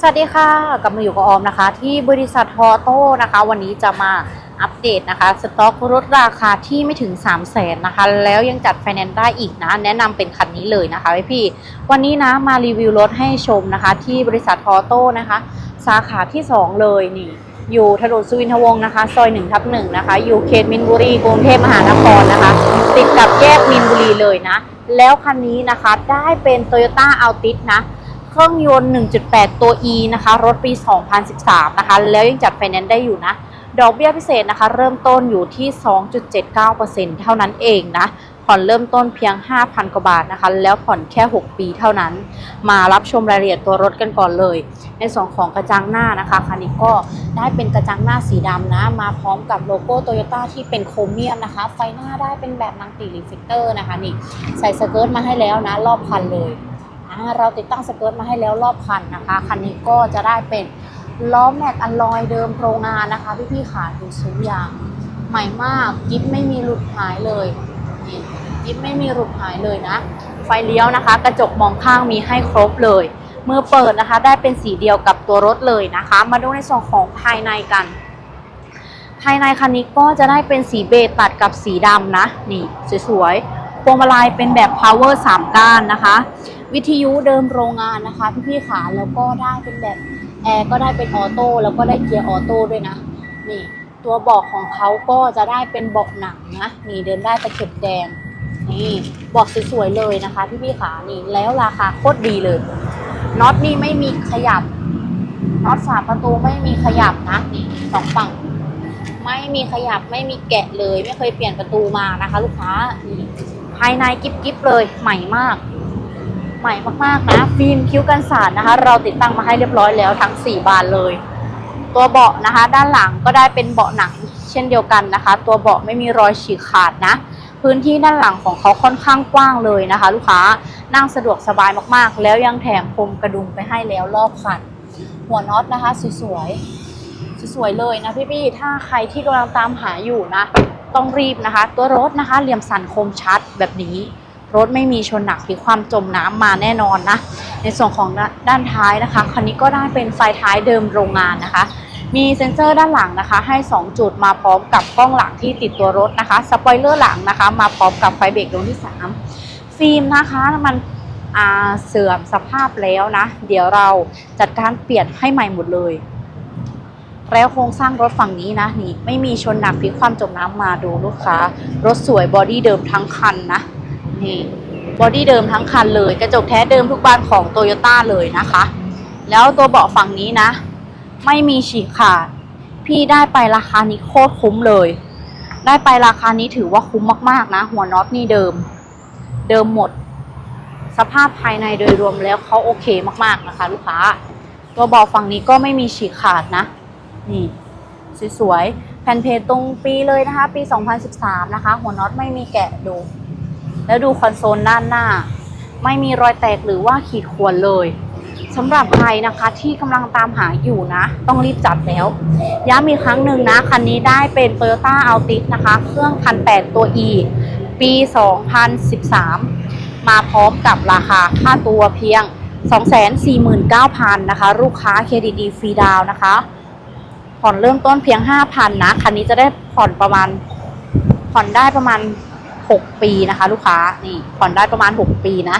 สวัสดีค่ะกลับมาอยู่กับออมนะคะ ที่บริษัททอโต้นะคะ วันนี้จะมาอัปเดตนะคะสต็อกรถราคาที่ไม่ถึง 3 0 0แสนนะคะ แล้วยังจัดไฟแนนซ์ได้อีกนะ แนะนำเป็นคันนี้เลยนะคะพี่ วันนี้นะมารีวิวรถให้ชมนะคะ ที่บริษัททอโต้นะคะ สาขาที่ 2 เลยนี่ อยู่ถนนสุวินทวงศ์นะคะ ซอย1ทับ1นะคะ อยู่เขตมินบุรีกรุงเทพมหานครนะคะ ติดกับแยกมินบุรีเลยนะ แล้วคันนี้นะคะได้เป็น Toyota Altis นะ เครื่องยนต์ 1.8 ตัว E นะคะ รถปี 2013 นะคะ แล้วยังจัดไฟแนนซ์ได้อยู่นะ ดอกเบี้ยพิเศษนะคะ เริ่มต้นอยู่ที่ 2.79%เท่านั้นเองนะ ผ่อนเริ่มต้นเพียง 5,000 กว่าบาทนะคะ แล้วผ่อนแค่ 6 ปีเท่านั้น มารับชมรายละเอียดตัวรถกันก่อนเลย ในส่วนของกระจังหน้านะคะ คันนี้ก็ได้เป็นกระจังหน้าสีดำนะ มาพร้อมกับโลโก้โตโยต้าที่เป็นโครเมียมนะคะ ไฟหน้าได้เป็นแบบมังติรีเฟกเตอร์นะคะนี่ ใส่สเกิร์ตมาให้แล้วนะ รอบคันเลย อ่าเราติดตั้งสเกิร์ตมาให้แล้วรอบคันนะคะ คันนี้ก็จะได้เป็นล้อแม็กอลลอยเดิมโรงงานนะคะพี่พี่ๆขาดูชิ้นยางใหม่มากกิฟไม่มีหลุดหายเลยนี่กิฟไม่มีหลุดหายเลยนะ ไฟเลี้ยวนะคะ กระจกมองข้างมีให้ครบเลยมือเปิดนะคะ ได้เป็นสีเดียวกับตัวรถเลยนะคะ มาดูในส่วนของภายในกัน ภายในคันนี้ก็จะได้เป็นสีเบจตัดกับสีดำนะ นี่ สวยๆพวงมาลัยเป็นแบบ power 3 ก้านนะคะ วิทยุเดิมโรงงานนะคะพี่ๆขาแล้วก็ได้เป็นแบบแอร์ก็ได้เป็นออโต้แล้วก็ได้เกียร์ออโต้ด้วยนะ นี่ ตัวเบาะของเขาก็จะได้เป็นเบาะหนังนะนี่เดินได้ตะเข็บแดงนี่เบาะสวยๆเลยนะคะพี่ๆขานี่แล้วราคาโคตรดีเลยน็อตนี่ไม่มีขยับน็อตฝาประตูไม่มีขยับนะนี่สองฝั่งไม่มีขยับไม่มีแกะเลย ไม่เคยเปลี่ยนประตูมานะคะ ลูกค้านี่ภายในกิ๊บๆเลยใหม่มาก หม่มากๆนะฟิล์มคิ้วกันสาดนะคะ เราติดตั้งมาให้เรียบร้อยแล้วทั้ง 4 บานเลย ตัวเบาะนะคะ ด้านหลังก็ได้เป็นเบาะหนังเช่นเดียวกันนะคะ ตัวเบาะไม่มีรอยฉีกขาดนะ พื้นที่ด้านหลังของเขาค่อนข้างกว้างเลยนะคะ ลูกค้านั่งสะดวกสบายมากๆ แล้วยังแถมพรมกระดุมไปให้แล้วรอบคันหัวน็อตนะคะสวยๆสวยๆเลยนะพี่ๆถ้าใครที่กำลังตามหาอยู่นะ ต้องรีบนะคะ ตัวรถนะคะเหลี่ยมสันคมชัดแบบนี้ รถไม่มีชนหนักหรือความจมน้ำมาแน่นอนนะ ในส่วนของด้านท้ายนะคะคันนี้ก็ได้เป็นไฟท้ายเดิมโรงงานนะคะ มีเซ็นเซอร์ด้านหลังนะคะ ให้ 2 จุดมาพร้อมกับกล้องหลังที่ติดตัวรถนะคะสปอยเลอร์หลังนะคะ มาพร้อมกับไฟเบรกดวงที่ 3 ฟิล์มนะคะมันเสื่อมสภาพแล้วนะ เดี๋ยวเราจัดการเปลี่ยนให้ใหม่หมดเลย แล้วโครงสร้างรถฝั่งนี้นะนี่ไม่มีชนหนักพลิกความจมน้ำมาดูลูกค้า รถสวยบอดี้เดิมทั้งคันนะ นี่บอดี้เดิมทั้งคันเลย กระจกแท้เดิมทุกบานของโตโยต้าเลยนะคะ แล้วตัวเบาะฝั่งนี้นะ ไม่มีฉีกขาด พี่ได้ไปราคานี้โคตรคุ้มเลย ได้ไปราคานี้ถือว่าคุ้มมากๆนะ หัวน็อตนี่เดิม เดิมหมด สภาพภายในโดยรวมแล้วเขาโอเคมากๆนะคะ ลูกค้า ตัวเบาะฝั่งนี้ก็ไม่มีฉีกขาดนะ นี่สวยๆแผ่นเพจตรงปีเลยนะคะ ปี 2013 นะคะ หัวน็อตไม่มีแกะดู แล้วดูคอนโซลด้านหน้า ไม่มีรอยแตกหรือว่าขีดข่วนเลยสำหรับใครนะคะที่กำลังตามหาอยู่นะ ต้องรีบจัดแล้ว ย้ำอีกครั้งหนึ่งนะ คันนี้ได้เป็น Toyota Altis นะคะ เครื่อง1,800ตัว E ปี 2013 มาพร้อมกับราคาค่าตัวเพียง 249,000นะคะ ลูกค้าเครดิตดีฟรีดาวนะคะ ผ่อนเริ่มต้นเพียง 5,000นะ คันนี้จะได้ผ่อนประมาณ ผ่อนได้ประมาณ 6 ปีนะคะ ลูกค้านี่ผ่อนได้ประมาณ 6 ปีนะ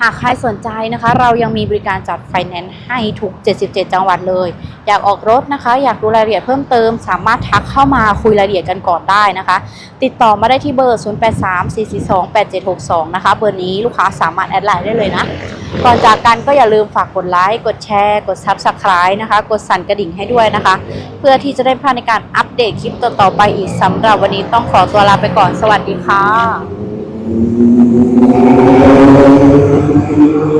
หากใครสนใจนะคะ เรายังมีบริการจัดไฟแนนซ์ให้ทุก 77 จังหวัดเลย อยากออกรถนะคะ อยากดูรายละเอียดเพิ่มเติม สามารถทักเข้ามาคุยรายละเอียดกันก่อนได้นะคะ ติดต่อมาได้ที่เบอร์ 0834428762 นะคะ เบอร์นี้ลูกค้าสามารถแอดไลน์ได้เลยนะ ก่อนจากกันก็อย่าลืมฝากกดไลค์กดแชร์ กด Subscribe นะคะ กดสั่นกระดิ่งให้ด้วยนะคะ เพื่อที่จะได้พลาดในการอัปเดตคลิปต่อๆไปอีกสำหรับวันนี้ต้องขอตัวลาไปก่อนสวัสดีค่ะ いいよ。